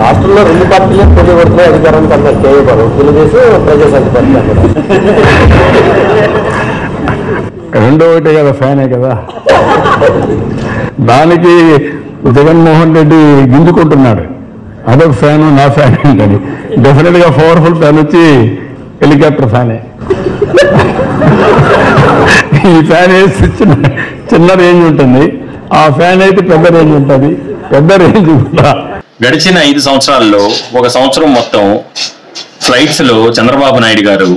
రాష్ట్రంలో రెండు పార్టీలే పోటీ పడుతున్నాయి అధికారం కన్నా చేయబడు తెలుగుదేశం ప్రజాశాంతి పార్టీ రెండో ఒకటే కదా ఫ్యానే కదా. దానికి జగన్మోహన్ రెడ్డి గింజుకుంటున్నాడు. అదొక ఫ్యాన్ నా ఫ్యాన్ ఏంటని డెఫినెట్గా పవర్ఫుల్ ఫ్యాన్ వచ్చి హెలికాప్టర్ ఫ్యానే. ఈ ఫ్యాన్ వేసి చిన్న చిన్న రేంజ్ ఉంటుంది. ఆ ఫ్యాన్ అయితే పెద్ద రేంజ్ ఉంటుంది. పెద్ద రేంజ్ కూడా గడిచిన ఐదు సంవత్సరాల్లో ఒక సంవత్సరం మొత్తం ఫ్లైట్స్లో Chandrababu Naidu garu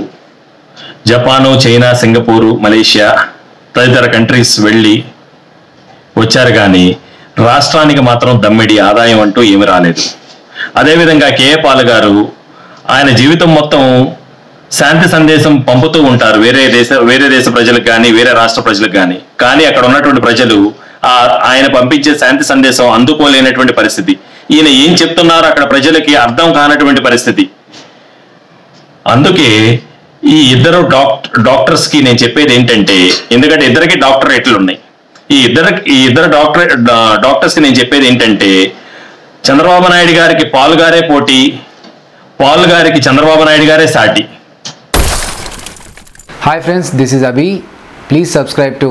Japan China Singapore Malaysia తదితర కంట్రీస్ వెళ్ళి వచ్చారు కానీ రాష్ట్రానికి మాత్రం దమ్మిడి ఆదాయం అంటూ ఏమి రాలేదు. అదేవిధంగా కేఏ పాల్ గారు ఆయన జీవితం మొత్తం శాంతి సందేశం పంపుతూ ఉంటారు. వేరే దేశ వేరే దేశ ప్రజలకు కానీ వేరే రాష్ట్ర ప్రజలకు కానీ. కానీ అక్కడ ఉన్నటువంటి ప్రజలు ఆ ఆయన పంపించే శాంతి సందేశం అందుకోలేనటువంటి పరిస్థితి. ఈయన ఏం చెప్తున్నారో అక్కడ ప్రజలకి అర్థం కానటువంటి పరిస్థితి. అందుకే ఈ ఇద్దరు డాక్టర్ డాక్టర్స్కి నేను చెప్పేది ఏంటంటే ఎందుకంటే ఇద్దరికి డాక్టరేట్లు ఉన్నాయి. ఈ ఇద్దరు ఈ ఇద్దరు డాక్టర్ డాక్టర్స్కి నేను చెప్పేది ఏంటంటే చంద్రబాబు నాయుడు గారికి పాల్ గారే పోటీ పాల్ గారికి చంద్రబాబు నాయుడు గారే సాటి. Hi friends this is Abhi please subscribe to